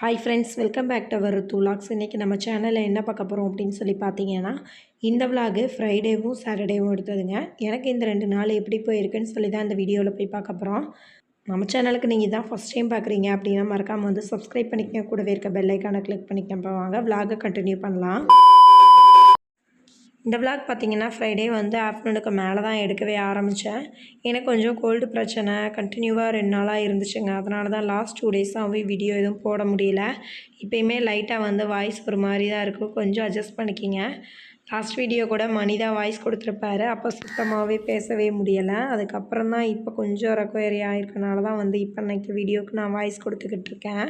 Hi friends welcome back to our துலாக்ஸ் லாக்ஸ் இன்றைக்கி நம்ம சேனலில் என்ன பார்க்க போகிறோம் அப்படின்னு சொல்லி பார்த்தீங்கன்னா இந்த விலாகு ஃப்ரைடேவும் சாட்டர்டேவும் எடுத்ததுங்க. எனக்கு இந்த ரெண்டு நாள் எப்படி போயிருக்குன்னு சொல்லி தான் இந்த வீடியோவில் போய் பார்க்க போகிறோம் நம்ம சேனலுக்கு நீங்கள் தான் ஃபஸ்ட் டைம் பார்க்குறீங்க அப்படின்னா மறக்காமல் வந்து சப்ஸ்கிரைப் பண்ணிக்கங்க. கூடவே இருக்க பெல்லைக்கான கிளிக் பண்ணிக்க போவாங்க வாங்க விலாகை கண்டினியூ பண்ணலாம். இந்த விளாக் பார்த்தீங்கன்னா ஃப்ரைடே வந்து ஆஃப்டர்நூனுக்கு மேலே தான் எடுக்கவே ஆரம்பித்தேன். எனக்கு கொஞ்சம் கோல்டு பிரச்சனை கண்டினியூவாக ரெண்டு நாளாக இருந்துச்சுங்க. அதனால தான் லாஸ்ட் டூ டேஸாகவே வீடியோ எதுவும் போட முடியல. இப்போயுமே லைட்டாக வந்து வாய்ஸ் ஒரு மாதிரி தான் இருக்கும் கொஞ்சம் அட்ஜஸ்ட் பண்ணிக்கிங்க. லாஸ்ட் வீடியோ கூட மனிதா வாய்ஸ் கொடுத்துருப்பாரு. அப்போ சுத்தமாகவே பேசவே முடியலை. அதுக்கப்புறம் தான் இப்போ கொஞ்சம் ரெக்கவரி ஆகிருக்கனால தான் வந்து இப்போ இன்னைக்கு வீடியோவுக்கு நான் வாய்ஸ் கொடுத்துக்கிட்டு இருக்கேன்.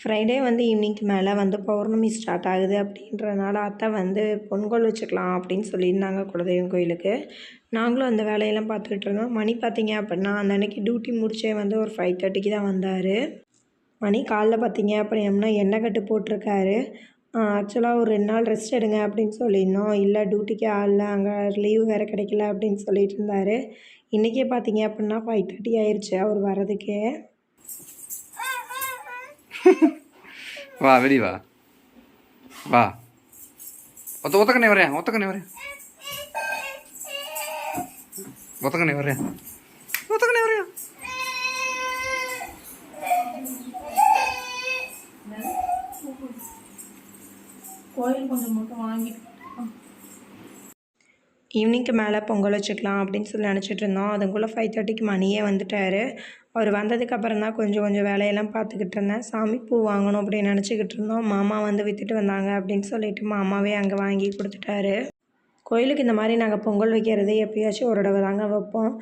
ஃப்ரைடே வந்து ஈவினிங்க்கு மேலே வந்து பௌர்ணமி ஸ்டார்ட் ஆகுது அப்படின்றனால அத்தை வந்து பொங்கல் வச்சுக்கலாம் அப்படின்னு சொல்லியிருந்தாங்க குலதெய்வம் கோயிலுக்கு. நாங்களும் அந்த வேலையெல்லாம் பார்த்துக்கிட்டு இருந்தோம். மணி பார்த்தீங்க அப்படின்னா அந்த அன்னைக்கு டியூட்டி முடிச்சே வந்து ஒரு ஃபைவ் தேர்ட்டிக்கு தான் வந்தார். மணி காலைல பார்த்தீங்க அப்படின்னா எண்ணெய் கட்டு போட்டிருக்காரு. ஆக்சுவலாக ஒரு ரெண்டு நாள் ரெஸ்ட் எடுங்க அப்படின்னு சொல்லியிருந்தோம். இல்லை டியூட்டிக்கு ஆள் அங்கே லீவ் வேறு கிடைக்கல அப்படின்னு சொல்லிட்டு இருந்தார். இன்றைக்கே பார்த்தீங்க அப்படின்னா ஃபைவ் தேர்ட்டி ஆயிடுச்சு அவர் வர்றதுக்கே. வா வெளி வா வா ஒத்த ஒத்தக்கண்ணே வரேன் ஒத்தக்கண்ணே வரேன் ஒத்தக்கண்ணே வரேன் ஒத்தக்கண்ணே வரேன் கோயில் கொஞ்சம் மட்டும் வாங்கிட்டு ஈவினிங்க்கு மேலே பொங்கல் வச்சுக்கலாம் அப்படின்னு சொல்லி நினச்சிட்டு இருந்தோம். அதுக்குள்ளே ஃபைவ் தேர்ட்டிக்கு மணியே வந்துட்டார். அவர் வந்ததுக்கப்புறம் தான் கொஞ்சம் கொஞ்சம் வேலையெல்லாம் பார்த்துக்கிட்டு இருந்தேன். சாமி பூ வாங்கணும் அப்படின்னு நினச்சிக்கிட்டு இருந்தோம். மாமா வந்து விற்றுட்டு வந்தாங்க அப்படின்னு சொல்லிட்டு மாமாவே அங்கே வாங்கி கொடுத்துட்டாரு. கோயிலுக்கு இந்த மாதிரி நாங்கள் பொங்கல் வைக்கிறது எப்பயாச்சும் ஒரு தடவை தாங்க வைப்போம்.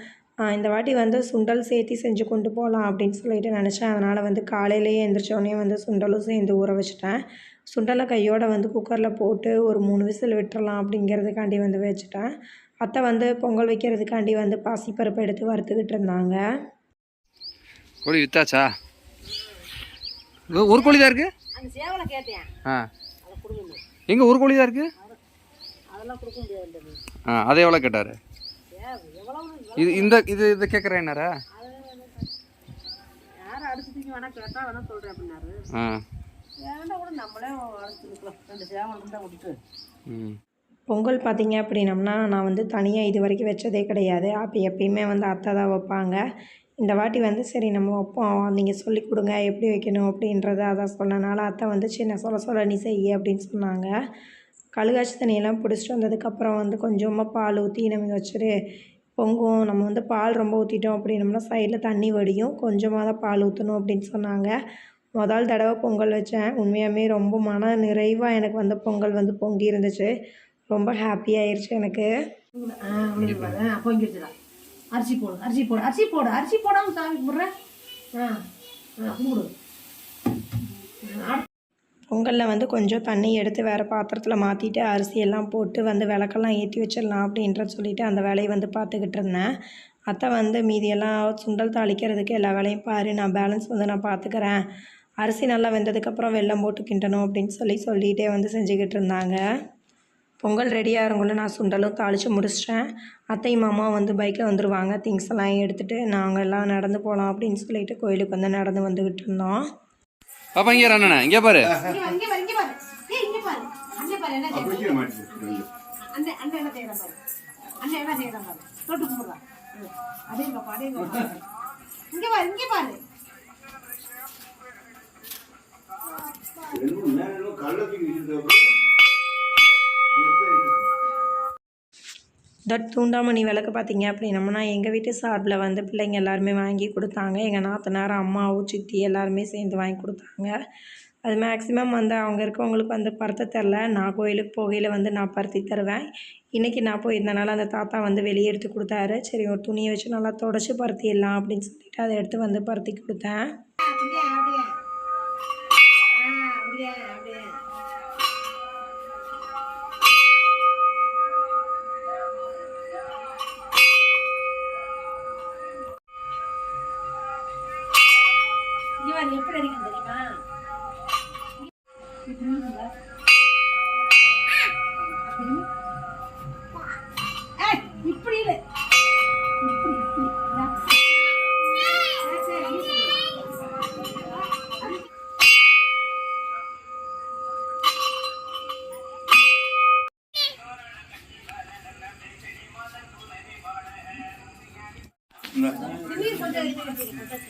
இந்த வாட்டி வந்து சுண்டல் சேர்த்து செஞ்சு கொண்டு போகலாம் அப்படின்னு சொல்லிட்டு நினச்சேன். அதனால் வந்து காலையிலேயே எழுந்திரிச்சோடனே வந்து சுண்டலும் சேர்ந்து ஊற வச்சுட்டேன். சுண்டலை கையோட வந்து குக்கரில் போட்டு ஒரு மூணு விசில் விட்டுறலாம் அப்படிங்கிறதுக்காண்டி வந்து வச்சுட்டேன். அத்தை வந்து பொங்கல் வைக்கிறதுக்காண்டி வந்து பாசிப்பருப்பு எடுத்து வறுத்துக்கிட்டு இருந்தாங்க. கோழி வித்தாச்சா? இதோ ஒரு கோழி தான் இருக்கு? அந்த சேவலை கேட்டேன். ஆ. எங்கே ஒரு கோழி தான் இருக்கு? அதெல்லாம் கொடுக்க முடியாது. ஆ அதை எவ்வளோ கேட்டார்? இது இந்த இது இதை கேட்குறேன் என்னரா ஆ. வேண்டாம் கூட நம்மளே ரெண்டு பொங்கல் பார்த்தீங்க அப்படின்னம்னா நான் வந்து தனியாக இது வரைக்கும் வச்சதே கிடையாது. அப்போ எப்பயுமே வந்து அத்தை தான் வைப்பாங்க. இந்த வாட்டி வந்து சரி நம்ம வைப்போம். நீங்கள் சொல்லி கொடுங்க எப்படி வைக்கணும் அப்படின்றத அதான் சொன்னனால அத்தை வந்து சின்ன சொல்ல சொல்ல நீ செய்ய அப்படின்னு சொன்னாங்க. கழுகாச்சி தண்ணியெல்லாம் பிடிச்சிட்டு வந்ததுக்கப்புறம் வந்து கொஞ்சமாக பால் ஊற்றி நம்ம வச்சுரு பொங்கும் நம்ம வந்து பால் ரொம்ப ஊற்றிட்டோம் அப்படின்னம்னா சைடில் தண்ணி வடியும். கொஞ்சமாக தான் பால் ஊற்றணும் அப்படின்னு சொன்னாங்க. முதல் தடவை பொங்கல் வச்சேன். உண்மையாலுமே ரொம்ப மன நிறைவாக எனக்கு வந்து பொங்கல் வந்து பொங்கி இருந்துச்சு. ரொம்ப ஹாப்பியாயிருச்சு எனக்கு. அரிசி போடு அரிசி போடு அரிசி போடு அரிசி போடாம சாமி கும்பிட்றேன். ஆ கும்பிடு. பொங்கலில் வந்து கொஞ்சம் தண்ணி எடுத்து வேறு பாத்திரத்தில் மாற்றிட்டு அரிசியெல்லாம் போட்டு வந்து விளக்கெல்லாம் ஏற்றி வச்சிடலாம் அப்படின்ற சொல்லிட்டு அந்த வேலையை வந்து பார்த்துக்கிட்டு இருந்தேன். அத்தை வந்து மீதியெல்லாம் சுண்டல் தாளிக்கிறதுக்கு எல்லா வேலையும் பாரு நான் பேலன்ஸ் வந்து நான் பார்த்துக்கிறேன். அரிசி நல்லா வெந்ததுக்கப்புறம் வெல்லம் போட்டு கிண்டணும் அப்படின்னு சொல்லி சொல்லிகிட்டே வந்து செஞ்சுக்கிட்டு இருந்தாங்க. பொங்கல் ரெடியாக இருங்குள்ள நான் சுண்டலும் தாளித்து முடிச்சிட்டேன். அத்தையும் மாமா வந்து பைக்கில் வந்துடுவாங்க திங்ஸ் எல்லாம் எடுத்துகிட்டு நாங்கள் எல்லாம் நடந்து போகலாம் அப்படின்னு சொல்லிட்டு கோயிலுக்கு வந்து நடந்து வந்துக்கிட்டு இருந்தோம். பாப்பா இங்கே அண்ணா இங்கே பாரு. இங்க பாரு இங்க பாரு. தட் தூண்டாமணி விளக்கு பார்த்தீங்க அப்படின்னம்னா எங்கள் வீட்டு சார்பில் வந்து பிள்ளைங்க எல்லாருமே வாங்கி கொடுத்தாங்க. எங்கள் நாத்தனார் அம்மாவும் சித்தி எல்லாருமே சேர்ந்து வாங்கி கொடுத்தாங்க. அது மேக்ஸிமம் வந்து அவங்க இருக்கவங்களுக்கு வந்து பருத்த தெரில. நான் கோயிலுக்கு போகையில் வந்து நான் பருத்தி தருவேன். இன்றைக்கி நான் போயிருந்தனால அந்த தாத்தா வந்து வெளியே எடுத்து கொடுத்தாரு. சரி ஒரு துணியை வச்சு நல்லா தொடச்சி பருத்திடலாம் அப்படின்னு சொல்லிட்டு அதை எடுத்து வந்து பருத்தி கொடுத்தேன். விட்டுறாதீங்க தெரியுமா? இப்படி இல்லை இப்படி இப்படி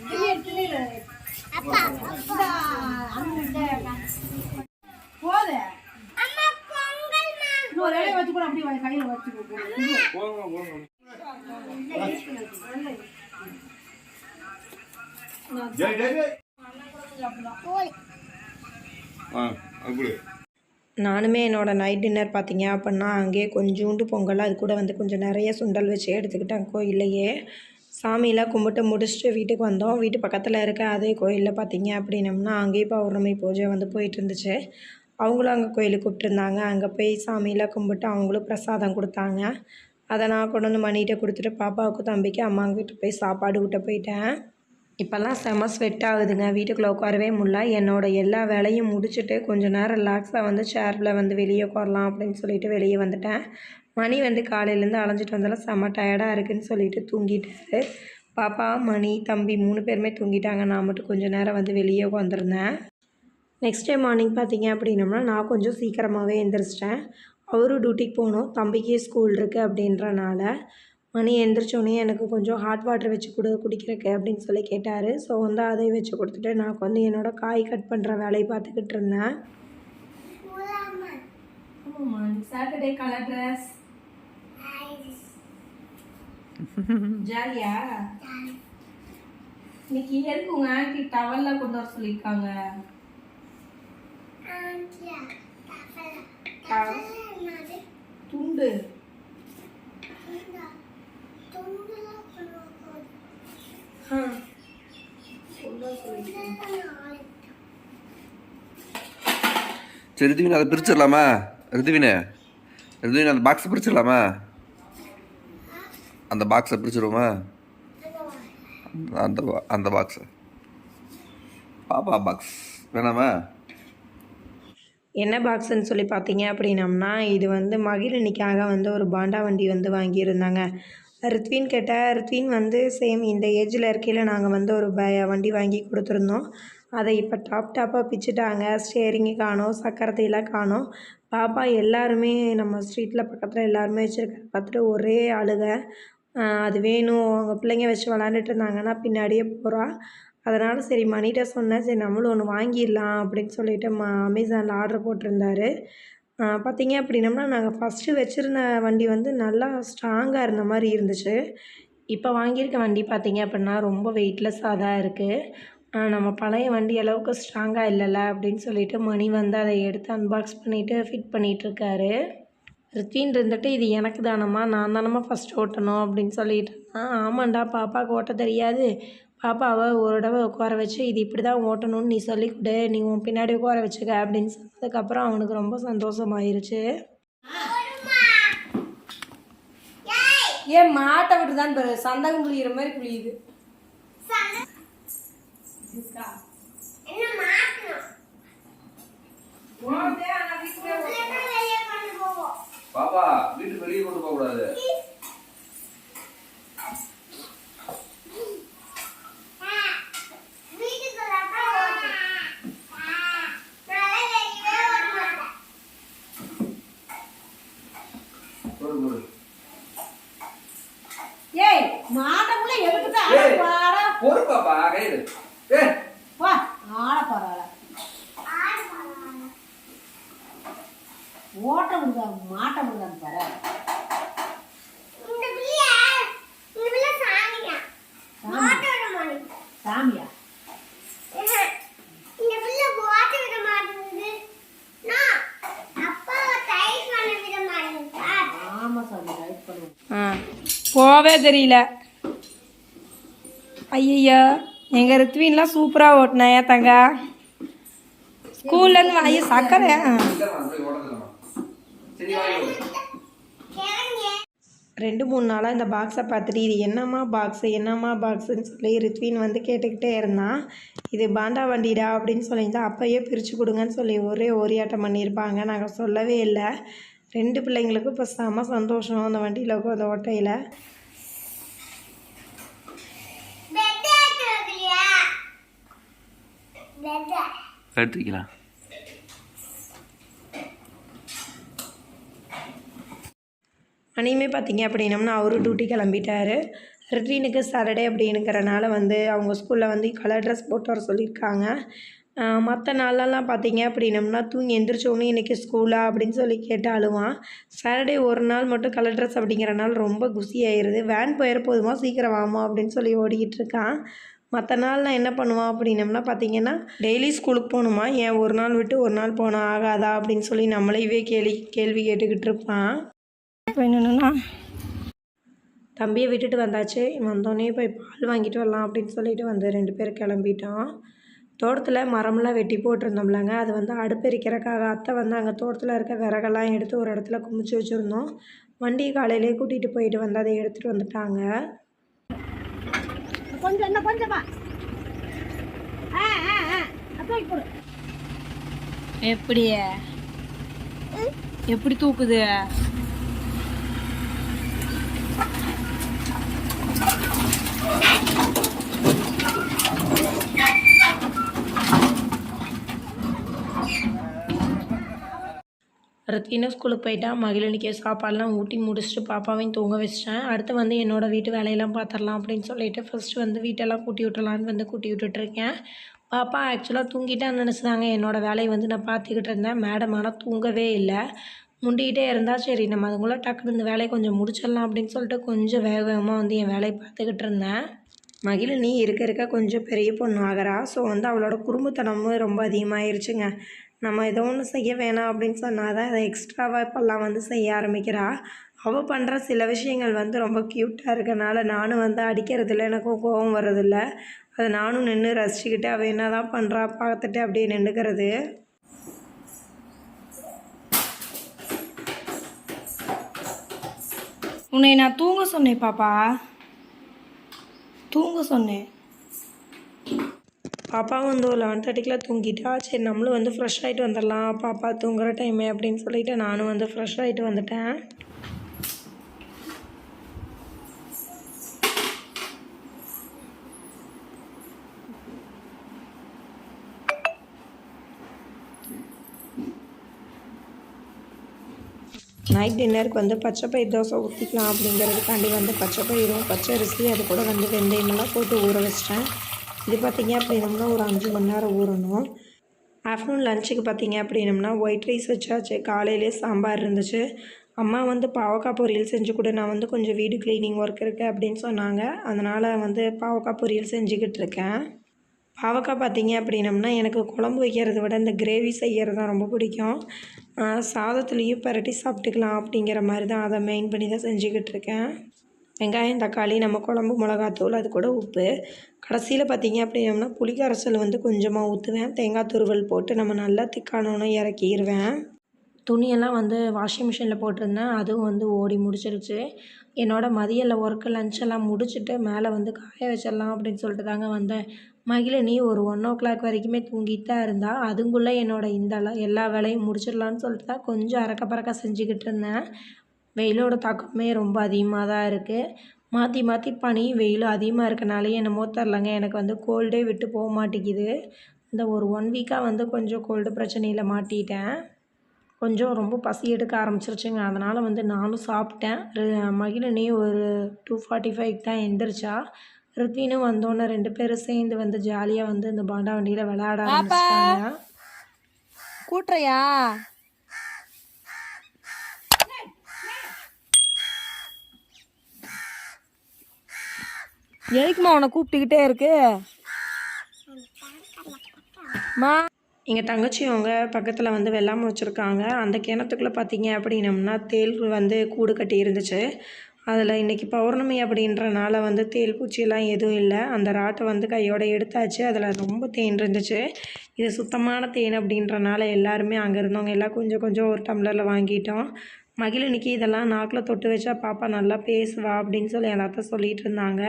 Ini, ini, போதே. ஒரு இலையை வச்சு கூட அப்படியே கையில வச்சு நானுமே என்னோடய நைட் டின்னர் பார்த்தீங்க அப்படின்னா அங்கேயே கொஞ்சோண்டு பொங்கல் அது கூட வந்து கொஞ்சம் நிறைய சுண்டல் வச்சு எடுத்துக்கிட்டேன் கோயில்லையே. சாமியெல்லாம் கும்பிட்டு முடிச்சுட்டு வீட்டுக்கு வந்தோம். வீட்டு பக்கத்தில் இருக்க அதே கோயிலில் பார்த்தீங்க அப்படின்னம்னா அங்கேயும் பௌர்ணமி பூஜை வந்து போயிட்டு இருந்துச்சு. அவங்களும் அங்கே கோயிலுக்கு கூப்பிட்டுருந்தாங்க அங்கே போய் சாமியெல்லாம் கும்பிட்டு அவங்களும் பிரசாதம் கொடுத்தாங்க. அதை நான் கொண்டு வந்து மணிகிட்ட கொடுத்துட்டு பாப்பாவுக்கு தம்பிக்கு அம்மாங்கிட்ட போய் சாப்பாடு விட்ட போயிட்டேன். இப்போல்லாம் செம ஸ்வெட் ஆகுதுங்க. வீட்டுக்குள்ளே உட்காரவே முடில என்னோட எல்லா வேலையும் முடிச்சுட்டு கொஞ்சம் நேரம் ரிலாக்ஸாக வந்து சேரில் வந்து வெளியே உட்காரலாம் அப்படின்னு சொல்லிட்டு வெளியே வந்துட்டேன். மணி வந்து காலையிலேருந்து அலைஞ்சிட்டு வந்தாலும் செம டயர்டாக இருக்குன்னு சொல்லிட்டு தூங்கிட்டாரு. பாப்பா மணி தம்பி மூணு பேருமே தூங்கிட்டாங்க. நான் மட்டும் கொஞ்சம் நேரம் வந்து வெளியே உட்காந்துருந்தேன் நெக்ஸ்ட் டே மார்னிங் பார்த்தீங்க அப்படின்னம்னா நான் கொஞ்சம் சீக்கிரமாகவே எழுந்திரிச்சிட்டேன் அவரும் டியூட்டிக்கு போகணும். தம்பிக்கு ஸ்கூல் இருக்குது அப்படின்றனால மணி எந்திரிச்சோடனே எனக்கு கொஞ்சம் ஹாட் வாட்டர் வச்சு கொடு குடிக்கிறக்கு அப்படின்னு சொல்லி கேட்டார் ஸோ வந்து அதை வச்சு கொடுத்துட்டு நான் வந்து என்னோடய காய் கட் பண்ணுற வேலையை பார்த்துக்கிட்டு இருந்தேன் சாட்டர்டே கலர் ட்ரெஸ் ஜாலியா இன்னைக்கு எதுக்கு உங்க ஆண்டி டவல்லாம் கொண்டு வர சொல்லியிருக்காங்க துண்டு ஆ கொண்டு வர சொல்லியிருக்காங்க சரி ரிதுவின் அதை பிரிச்சிடலாமா? ரிதுவினே. ரிதுவின் அந்த பாக்ஸை பிரிச்சிடலாமா? அந்த பாக்ஸை பிரிச்சிடுவோமா அந்த அந்த பாக்ஸை பாப்பா பாக்ஸ் வேணாமா? என்ன பாக்ஸ்ன்னு சொல்லி பார்த்தீங்க அப்படின்னம்னா இது வந்து மகிழினிக்காக வந்து ஒரு பாண்டா வண்டி வந்து வாங்கியிருந்தாங்க. ரித்வின் கேட்டால் ரித்வின் வந்து சேம் இந்த ஏஜில் இருக்கையில் நாங்கள் வந்து ஒரு ப வண்டி வாங்கி கொடுத்துருந்தோம். அதை இப்போ டாப் டாப்பாக பிச்சுட்டாங்க. ஸ்டேரிங்கு காணோம் சக்கரத்தையெல்லாம் காணோம். பாப்பா எல்லாருமே நம்ம ஸ்ட்ரீட்டில் பக்கத்தில் எல்லாருமே வச்சுருக்க பார்த்துட்டு ஒரே அழுக அது வேணும். அவங்க பிள்ளைங்க வச்சு விளாண்டுட்டு இருந்தாங்கன்னா பின்னாடியே போகிறா அதனால் சரி மணிகிட்ட சொன்னேன். சரி நம்மளும் ஒன்று வாங்கிடலாம் அப்படின்னு சொல்லிட்டு ம அமேசானில் ஆர்டர் போட்டிருந்தாரு. பார்த்தீங்க அப்படின்னம்னா நாங்கள் ஃபஸ்ட்டு வச்சுருந்த வண்டி வந்து நல்லா ஸ்ட்ராங்காக இருந்த மாதிரி இருந்துச்சு. இப்போ வாங்கியிருக்க வண்டி பார்த்தீங்க அப்படின்னா ரொம்ப வெயிட்லெஸ்ஸாக தான் இருக்குது நம்ம பழைய வண்டி அளவுக்கு ஸ்ட்ராங்காக இல்லைல்ல அப்படின்னு சொல்லிட்டு மணி வந்து அதை எடுத்து அன்பாக்ஸ் பண்ணிவிட்டு ஃபிட் பண்ணிகிட்ருக்காரு ரித்வின் இருந்துட்டு இது எனக்கு தானம்மா நான் தானம்மா ஃபஸ்ட் ஓட்டணும்? அப்படின்னு சொல்லிட்டு ஆமாண்டா பாப்பாவுக்கு ஓட்ட தெரியாது. பாப்பாவை ஒரு தடவை உட்கார வச்சு இது இப்படி தான் ஓட்டணும்னு நீ சொல்லி கொடு. நீ உன் பின்னாடி உட்கார வச்சுக்க அப்படின்னு சொன்னதுக்கப்புறம் அவனுக்கு ரொம்ப சந்தோஷமாயிருச்சு. ஏன் மாட்டை விட்டு தான் பாரு. சந்தகம் புளியிற மாதிரி புளியுது பாப்பா வீட்டுக்கு வெளியே கொண்டு போக கூடாது பொறு பொறு ஏய் மாட்டக்குள்ள எதுக்கு ஏய். பாடா பொறு பாப்பா கையில் ஏ வா ஆட பரவாயில்ல ஓட்ட முடியாது மாட்ட முடியாது பாரு சாமியா? ஆமா சாமி ரைட் பண்ணுவோம் ஆ போவே தெரியல. ஐயய்யா எங்கள் ரித்வின்லாம் சூப்பராக ஓட்டினேன் ஏன் தங்க ஸ்கூல்லேருந்து ஐயோ சக்கரை ஆ. இல்லைம்மா போய் ஓடதுலம்மா சரி வாங்கி ரெண்டு மூணு நாளாக இந்த பாக்ஸை பார்த்துட்டு இது என்னம்மா பாக்ஸு என்னம்மா பாக்ஸுன்னு சொல்லி ரித்வின் வந்து கேட்டுக்கிட்டே இருந்தான் இது பாண்டா வண்டிடா அப்படின்னு சொல்லியிருந்தா அப்போயே பிரித்து கொடுங்கன்னு சொல்லி ஒரே ஓரியாட்டம் பண்ணியிருப்பாங்க. நாங்கள் சொல்லவே இல்லை. ரெண்டு பிள்ளைங்களுக்கும் இப்போ செம சந்தோஷம் அந்த வண்டியில் அந்த ஓட்டையில். எடுத்துக்கலாம் அனிமே பார்த்தீங்க அப்படின்னம்னா அவரும் டியூட்டி கிளம்பிட்டாரு. ரித்வீனுக்கு சாட்டர்டே அப்படிங்கிறனால வந்து அவங்க ஸ்கூலில் வந்து கலர் ட்ரெஸ் போட்டு வர சொல்லியிருக்காங்க. மற்ற நாளெல்லாம் பார்த்தீங்க அப்படின்னம்னா தூங்கி எந்திரிச்சோடனே இன்றைக்கி ஸ்கூலா அப்படின்னு சொல்லி கேட்டு அழுவான். சாட்டர்டே ஒரு நாள் மட்டும் கலர் ட்ரெஸ் அப்படிங்கிற நாள் ரொம்ப குசி ஆயிடுது வேன் போயிட போதுமா? சீக்கிரம் வாமா அப்படின்னு சொல்லி ஓடிக்கிட்டு இருக்கான். மற்ற நாள்லாம் என்ன பண்ணுவான் அப்படின்னம்னா பார்த்தீங்கன்னா டெய்லி ஸ்கூலுக்கு போகணுமா? ஏன் ஒரு நாள் விட்டு ஒரு நாள் போனால் ஆகாதா? அப்படின்னு சொல்லி நம்மளையவே கேள்வி கேள்வி கேட்டுக்கிட்டு இருப்பான். என்னென்னா தம்பியை விட்டுட்டு வந்தாச்சு. வந்தோடனே போய் பால் வாங்கிட்டு வரலாம் அப்படின்னு சொல்லிட்டு வந்து ரெண்டு பேரும் கிளம்பிட்டோம் தோட்டத்தில் மரம்லாம் வெட்டி போட்டிருந்தோம்லங்க. அது வந்து அடுப்பெரிக்கிறக்காக அத்தை வந்து அங்கே தோட்டத்தில் இருக்க விறகெல்லாம் எடுத்து ஒரு இடத்துல குமிச்சு வச்சுருந்தோம். வண்டியை காலையிலே கூட்டிகிட்டு போயிட்டு வந்து அதை எடுத்துகிட்டு வந்துட்டாங்க. கொஞ்சம் இன்னும் கொஞ்சமா. ஆ ஆ ஆ தூக்கி போடு. எப்படி எப்படி தூக்குது? ரித்வினும் ஸ்கூலுக்கு போயிட்டா மகிழனிக்கு சாப்பாடெலாம் ஊட்டி முடிச்சுட்டு பாப்பாவையும் தூங்க வச்சிட்டேன். அடுத்து வந்து என்னோடய வீட்டு வேலையெல்லாம் பார்த்துடலாம் அப்படின்னு சொல்லிட்டு ஃபஸ்ட்டு வந்து வீட்டெல்லாம் கூட்டி விட்டுலான்னு வந்து கூட்டி விட்டுட்ருக்கேன் பாப்பா ஆக்சுவலாக தூங்கிட்டான்னு நினச்சிதாங்க என்னோடய வேலையை வந்து நான் பார்த்துக்கிட்டு இருந்தேன். மேடம் ஆனால் தூங்கவே இல்லை. முண்டிக்கிட்டே இருந்தால் சரி நம்ம அதுக்குள்ளே டக்குனு இந்த வேலையை கொஞ்சம் முடிச்சிடலாம் அப்படின்னு சொல்லிட்டு கொஞ்சம் வேக வேகமாக வந்து என் வேலையை பார்த்துக்கிட்டு இருந்தேன். மகிழினி இருக்க இருக்க கொஞ்சம் பெரிய பொண்ணு ஆகிறா. ஸோ வந்து அவளோட குறும்புத்தனமும் ரொம்ப அதிகமாகிருச்சுங்க நம்ம ஏதோ ஒன்று செய்ய வேணாம் அப்படின்னு சொன்னால் தான் அதை எக்ஸ்ட்ராவாக இப்போல்லாம் வந்து செய்ய ஆரம்பிக்கிறா. அவள் பண்ணுற சில விஷயங்கள் வந்து ரொம்ப க்யூட்டாக இருக்கனால நானும் வந்து அடிக்கிறதில்ல எனக்கும் கோபம் வர்றதில்ல. அதை நானும் நின்று ரசிச்சுக்கிட்டு அவள் என்ன தான் பண்ணுறா பார்த்துட்டு அப்படியே நின்றுக்கிறது உன்னை நான் தூங்க சொன்னேன் பாப்பா. தூங்க சொன்னேன். பாப்பாவும் வந்து ஒரு லெவன் தேர்ட்டிக்கெலாம் தூங்கிட்டா. சரி நம்மளும் வந்து ஃப்ரெஷ் ஆகிட்டு வந்துடலாம். பாப்பா தூங்குற டைமே அப்படின்னு சொல்லிட்டு நானும் வந்து ஃப்ரெஷ் ஆகிட்டு வந்துட்டேன். நைட் டின்னருக்கு வந்து பச்சை பயிர் தோசை ஊற்றிக்கலாம் அப்படிங்கிறதுக்காண்டி வந்து பச்சை பயிரும் பச்சை அரிசி அது கூட வந்து வெந்தயமெல்லாம் போட்டு ஊற வச்சிட்டேன். இது பார்த்திங்க அப்படின்னம்னா ஒரு அஞ்சு மணி நேரம் ஊறணும். ஆஃப்டர்நூன் லஞ்சுக்கு பார்த்திங்க அப்படின்னம்னா ஒயிட் ரைஸ் வச்சாச்சு. காலையிலே சாம்பார் இருந்துச்சு. அம்மா வந்து பாவக்காய் பொரியல் செஞ்சு கொடு நான் வந்து கொஞ்சம் வீடு க்ளீனிங் ஒர்க் இருக்குது அப்படின்னு சொன்னாங்க. அதனால் வந்து பாவக்காய் பொரியல் செஞ்சுக்கிட்டு இருக்கேன். பாவக்காய் பார்த்தீங்க அப்படின்னம்னா எனக்கு குழம்பு வைக்கிறத விட இந்த கிரேவி செய்கிறது தான் ரொம்ப பிடிக்கும். சாதத்துலேயும் பரட்டி சாப்பிட்டுக்கலாம் அப்படிங்கிற மாதிரி தான் அதை மெயின் பண்ணி தான் செஞ்சுக்கிட்டு இருக்கேன். வெங்காயம் தக்காளி நம்ம குழம்பு மிளகாத்தூள் அது கூட உப்பு. கடைசியில் பார்த்தீங்க அப்படின்னம்னா புளி கரைசல் வந்து கொஞ்சமாக ஊற்றுவேன் தேங்காய் துருவல் போட்டு நம்ம நல்லா திக்கானோன்னு இறக்கிடுவேன் துணியெல்லாம் வந்து வாஷிங் மிஷினில் போட்டிருந்தேன். அதுவும் வந்து ஓடி முடிச்சிருச்சு. என்னோடய மதியில் ஒர்க்கு லஞ்செல்லாம் முடிச்சுட்டு மேலே வந்து காய வச்சிடலாம் அப்படின்னு சொல்லிட்டு தாங்க வந்தேன். மகிழினி ஒரு ஒன் ஓ கிளாக் வரைக்குமே தூங்கிட்டு தான் இருந்தா அதுக்குள்ளே என்னோட இந்த எல்லா வேலையும் முடிச்சிடலான்னு சொல்லிட்டு தான் கொஞ்சம் அறக்க பறக்க செஞ்சுக்கிட்டு இருந்தேன். வெயிலோட தாக்கமே ரொம்ப அதிகமாக தான் இருக்குது மாற்றி மாற்றி பனி வெயிலும் அதிகமாக இருக்கனாலே என்னமோ தெரிலங்க எனக்கு வந்து கோல்டே விட்டு போக மாட்டேங்குது. இந்த ஒரு ஒன் வீக்காக வந்து கொஞ்சம் கோல்டு பிரச்சனையில் மாட்டிட்டேன். கொஞ்சம் ரொம்ப பசி எடுக்க ஆரம்பிச்சிருச்சுங்க அதனால் வந்து நானும் சாப்பிட்டேன். மகிழினி ஒரு டூ ஃபார்ட்டி ஃபைவ் தான் எந்திரிச்சா. ரித்வினும் வந்தோன்னே ரெண்டு பேரும் சேர்ந்து வந்து ஜாலியாக வந்து இந்த பாண்டா வண்டியில் விளையாட ஆரம்பிச்சிட்டாங்க. கூட்டுறையா? எதுக்குமா உன்னை கூப்பிட்டுக்கிட்டே இருக்கு? மா! எங்கள் தங்கச்சி அவங்க பக்கத்தில் வந்து வெள்ளாமை வச்சுருக்காங்க. அந்த கிணத்துக்குள்ளே பார்த்தீங்க அப்படின்னம்னா தேள் வந்து கூடு கட்டி இருந்துச்சு. அதில் இன்றைக்கி பௌர்ணமி அப்படின்றனால வந்து தேல் பூச்சியெல்லாம் எதுவும் இல்லை. அந்த ராட்டை வந்து கையோடு எடுத்தாச்சு. அதில் ரொம்ப தேன் இருந்துச்சு. இது சுத்தமான தேன் அப்படின்றனால எல்லாருமே அங்கே இருந்தவங்க எல்லாம் கொஞ்சம் கொஞ்சம் ஒரு டம்ளரில் வாங்கிட்டோம். மகிழினிக்கு இதெல்லாம் நாக்கில் தொட்டு வச்சா பாப்பா நல்லா பேசுவா அப்படின்னு சொல்லி எல்லாத்தையும் சொல்லிகிட்டு இருந்தாங்க.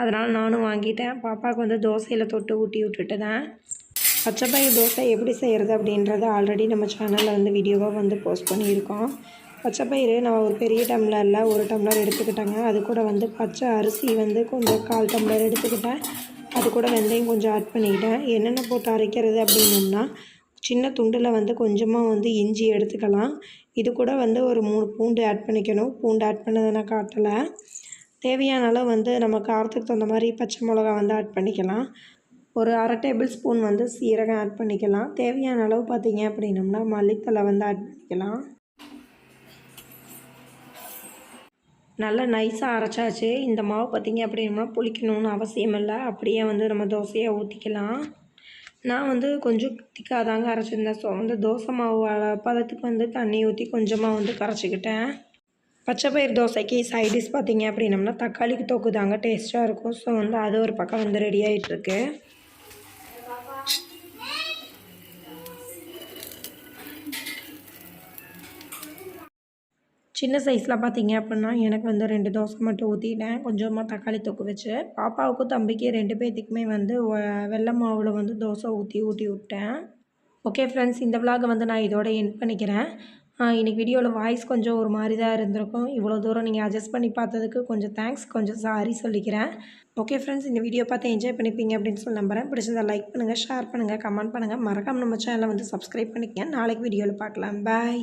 அதனால் நானும் வாங்கிட்டேன். பாப்பாவுக்கு வந்து தோசையில் தொட்டு ஊட்டி விட்டுட்டு தான் பச்சைப்பயிர் தோசை எப்படி செய்கிறது அப்படின்றத ஆல்ரெடி நம்ம சேனலில் வந்து வீடியோவாக வந்து போஸ்ட் பண்ணியிருக்கோம். பச்சைப்பயிறு நான் ஒரு பெரிய டம்ளரில் ஒரு டம்ளர் எடுத்துக்கிட்டேங்க. அது கூட வந்து பச்சை அரிசி வந்து கொஞ்சம் கால் டம்ளர் எடுத்துக்கிட்டேன். அது கூட வெந்தயம் கொஞ்சம் ஆட் பண்ணிக்கிட்டேன். என்னென்ன போட்டு அரைக்கிறது அப்படின்னோம்னா சின்ன துண்டில் வந்து கொஞ்சமாக வந்து இஞ்சி எடுத்துக்கலாம். இது கூட வந்து ஒரு மூணு பூண்டு ஆட் பண்ணிக்கணும். பூண்டு ஆட் பண்ணதை நான் காட்டலை. தேவையான அளவு வந்து நம்ம காரத்துக்கு தகுந்த மாதிரி பச்சை மிளகா வந்து ஆட் பண்ணிக்கலாம். ஒரு அரை டேபிள் ஸ்பூன் வந்து சீரகம் ஆட் பண்ணிக்கலாம். தேவையான அளவு பார்த்தீங்க அப்படின்னம்னா மல்லித்தலை வந்து ஆட் பண்ணிக்கலாம். நல்லா நைஸாக அரைச்சாச்சு. இந்த மாவு பார்த்தீங்க அப்படின்னா புளிக்கணும்னு அவசியம் இல்லை. அப்படியே வந்து நம்ம தோசையை ஊற்றிக்கலாம் நான் வந்து கொஞ்சம் திக்காக தாங்க அரைச்சிருந்தேன். ஸோ வந்து தோசை மாவு பதத்துக்கு வந்து தண்ணி ஊற்றி கொஞ்சமாக வந்து கரைச்சிக்கிட்டேன். பச்சை பயிர் தோசைக்கு சைடிஷ் பார்த்திங்க அப்படின்னம்னா தக்காளிக்கு தொக்கு தாங்க டேஸ்ட்டாக இருக்கும். ஸோ வந்து அது ஒரு பக்கம் வந்து ரெடி ஆகிட்டுருக்கு சின்ன சைஸில் பார்த்தீங்க அப்படின்னா எனக்கு வந்து ரெண்டு தோசை மட்டும் ஊற்றிட்டேன் கொஞ்சமாக தக்காளி தொக்கு வச்சு. பாப்பாவுக்கும் தம்பிக்கு ரெண்டு பேர்த்துக்குமே வந்து வெள்ளை மாவில் வந்து தோசை ஊற்றி ஊட்டி விட்டேன். ஓகே ஃப்ரெண்ட்ஸ் இந்த விலாகை வந்து நான் இதோட என் பண்ணிக்கிறேன். இன்றைக்கி வீடியோவில் வாய்ஸ் கொஞ்சம் ஒரு மாதிரி தான் இருந்திருக்கும். இவ்வளோ தூரம் நீங்கள் அட்ஜஸ்ட் பண்ணி பார்த்ததுக்கு கொஞ்சம் தேங்க்ஸ் கொஞ்சம் சாரி சொல்லிக்கிறேன். ஓகே ஃப்ரெண்ட்ஸ் இந்த வீடியோ பார்த்து என்ஜாய் பண்ணிப்பீங்க அப்படின்னு சொல்லி நம்புறேன். பிடிச்சிருந்தா லைக் பண்ணுங்கள் ஷேர் பண்ணுங்கள் கமெண்ட் பண்ணுங்கள் மறக்காமல் நம்ம சேனலை வந்து சப்ஸ்கிரைப் பண்ணிக்கங்க. நாளைக்கு வீடியோவில் பார்க்கலாம். பாய்